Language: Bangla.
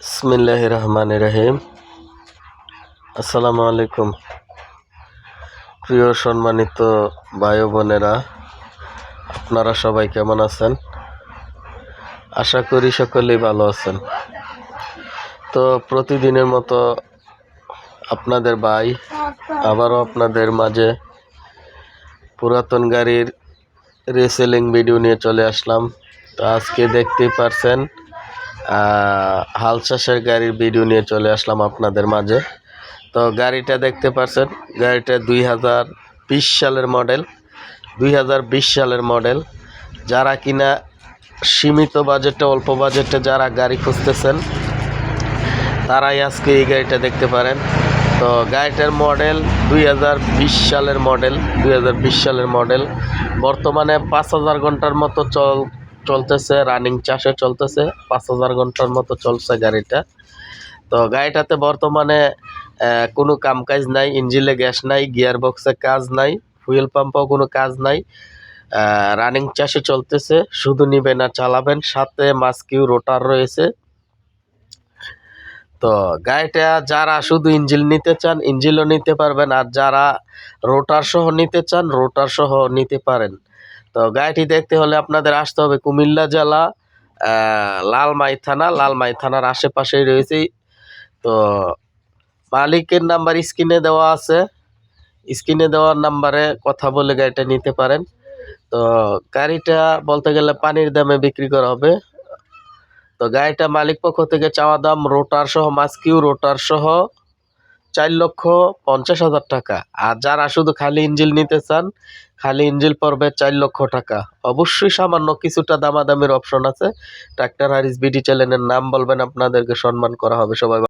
বিসমিল্লাহ রহমান রহিম আসসালামু আলাইকুম প্রিয় সম্মানিত ভাই বোনেরা আপনারা সবাই কেমন আছেন? আশা করি সকলেই ভালো আছেন। তো প্রতিদিনের মতো আপনাদের ভাই, আবারও আপনাদের মাঝে পুরাতন গাড়ির রিসেলিং ভিডিও নিয়ে চলে আসলাম। তো আজকে দেখতেই পারছেন হাল চাষের গাড়ির ভিডিও নিয়ে চলে আসলাম আপনাদের মাঝে। তো গাড়িটা দেখতে পারছেন, গাড়িটা দুই হাজার বিশ সালের মডেল দুই হাজার বিশ সালের মডেল যারা কিনা সীমিত বাজেটে অল্প বাজেটে যারা গাড়ি খুঁজতেছেন, তারাই আজকে এই গাড়িটা দেখতে পারেন। তো গাড়িটার মডেল দুই হাজার বিশ সালের মডেল দুই হাজার বিশ সালের মডেল বর্তমানে পাঁচ হাজার ঘণ্টার মতো চল চলতেছে রানিং চাষে চলতেছে, পাঁচ হাজার ঘণ্টার মতো চলছে গাড়িটা। তো গাড়িটাতে বর্তমানে কোনো কামকাজ নাই ইঞ্জিনে গ্যাস নাই গিয়ার বক্সে কাজ নাই ফুয়েল পাম্পও কোনো কাজ নাই রানিং চাষে চলতেছে, শুধু নিবেন আর চালাবেন, সাথে মাস্কিউ রোটার রয়েছে। তো গাড়িটা যারা শুধু ইঞ্জিল নিতে চান ইঞ্জিলও নিতে পারবেন, আর যারা রোটার সহ নিতে চান রোটার সহ নিতে পারেন। তো গাড়িটি দেখতে হলে আপনাদের আসতে হবে কুমিল্লা জেলা লালমাই থানা। লালমাই থানার আশেপাশেই রয়েছে। তো মালিকের নাম্বার স্ক্রিনে দেওয়া আছে। স্ক্রিনে দেওয়ার নাম্বারে কথা বলে গাড়িটা নিতে পারেন। তো গাড়িটা বলতে গেলে পানির দামে বিক্রি করা হবে। তো গাড়িটা মালিক পক্ষ থেকে চাওয়া দাম রোটার সহ, মাস্কিউ রোটার সহ। চার লক্ষ পঞ্চাশ হাজার টাকা। আর যারা শুধু খালি ইঞ্জিল নিতে চান, খালি ইঞ্জিল পর্বে চার লক্ষ টাকা। অবশ্যই সামান্য কিছুটা দামাদামির অপশন আছে। ট্রাক্টর হারিস বিডি চ্যানেলের নাম বলবেন, আপনাদেরকে সম্মান করা হবে সবাই।